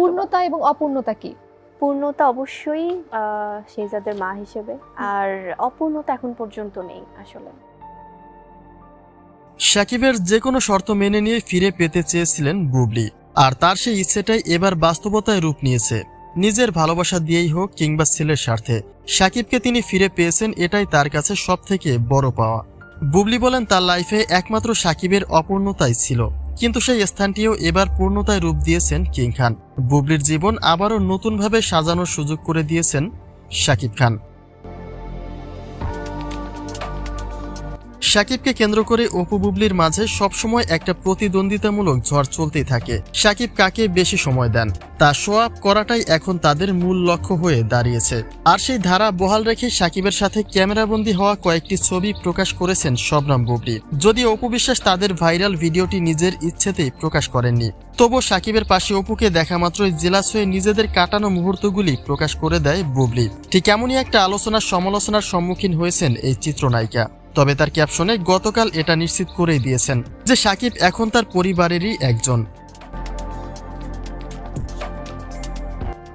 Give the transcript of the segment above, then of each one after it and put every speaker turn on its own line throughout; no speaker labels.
পূর্ণতা এবং অপূর্ণতা কি?
পূর্ণতা অবশ্যই শেহজাদের মা হিসেবে। আর অপূর্ণতা এখন পর্যন্ত নেই আসলে।
সাকিবের যে কোনো শর্ত মেনে নিয়ে ফিরে পেতে চেয়েছিলেন বুবলি। আর তার সেই ইচ্ছেটাই এবার বাস্তবতায় রূপ নিয়েছে। নিজের ভালোবাসা দিয়েই হোক কিংবা ছেলের স্বার্থে সাকিবকে তিনি ফিরে পেয়েছেন এটাই তার কাছে সব থেকে বড় পাওয়া। বুবলি বলেন তার লাইফে একমাত্র সাকিবের অপূর্ণতাই ছিল। কিন্তু সেই স্থানটিও এবার পূর্ণতায় রূপ দিয়েছেন কিং খান। বুবলির জীবন আবারও নতুনভাবে সাজানোর সুযোগ করে দিয়েছেন শাকিব খান। সাকিবকে কেন্দ্র করে অপু বুবলির মাঝে সবসময় একটা প্রতিদ্বন্দ্বিতামূলক ঝড় চলতেই থাকে। সাকিব কাকে বেশি সময় দেন? তা শো করাটাই এখন তাদের মূল লক্ষ্য হয়ে দাঁড়িয়েছে। আর সেই ধারা বহাল রেখে সাকিবের সাথে ক্যামেরাবন্দি হওয়া কয়েকটি ছবি প্রকাশ করেছেন শবনম বুবলি। যদি অপু বিশ্বাস তাদের ভাইরাল ভিডিওটি নিজের ইচ্ছেতেই প্রকাশ করেননি। তবু সাকিবের পাশে অপুকে দেখা মাত্রই জেলাস হয়ে নিজেদের কাটানো মুহূর্তগুলি প্রকাশ করে দেয় বুবলি। ঠিক এমনই একটা আলোচনার সমালোচনার সম্মুখীন হয়েছেন এই চিত্রনায়িকা। তবে তার ক্যাপশনে গতকাল এটা নিশ্চিত করেই দিয়েছেন যে সাকিব এখন তার পরিবারেরই একজন।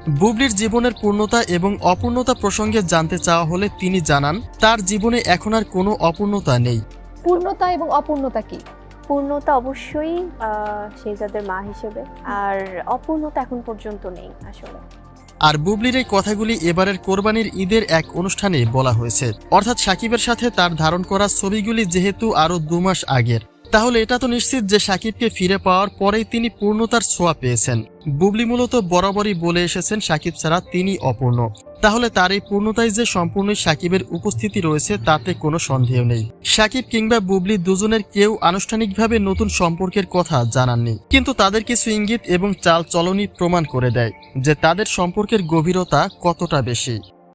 বুবলির জীবনের পূর্ণতা এবং অপূর্ণতা প্রসঙ্গে জানতে চাওয়া হলে তিনি জানান তার জীবনে এখন আর কোনো অপূর্ণতা নেই।
পূর্ণতা এবং অপূর্ণতা কি?
পূর্ণতা অবশ্যই আহ, শেহজাদের মা হিসেবে। আর অপূর্ণতা এখন পর্যন্ত নেই আসলে।
আর বুবলির এই কথাগুলি এবারের কোরবানির ঈদের এক অনুষ্ঠানে বলা হয়েছে। অর্থাৎ সাকিবের সাথে তার ধারণ করা ছবিগুলি যেহেতু আরও দু মাস আগের। তাহলে এটা তো নিশ্চিত যে সাকিবকে ফিরে পাওয়ার পরেই তিনি পূর্ণতার ছোঁয়া পেয়েছেন। বুবলি মূলত বরাবরই বলে এসেছেন, সাকিব ছাড়া তিনি অপূর্ণ। তাহলে তার এই পূর্ণতায় যে সম্পূর্ণই সাকিবের উপস্থিতি রয়েছে, তাতে কোনো সন্দেহ নেই। সাকিব কিংবা বুবলি দুজনের কেউ আনুষ্ঠানিকভাবে নতুন সম্পর্কের কথা জানাননি। কিন্তু তাদের কিছু ইঙ্গিত এবং চাল চলনই প্রমাণ করে দেয় যে তাদের সম্পর্কের গভীরতা কতটা বেশি।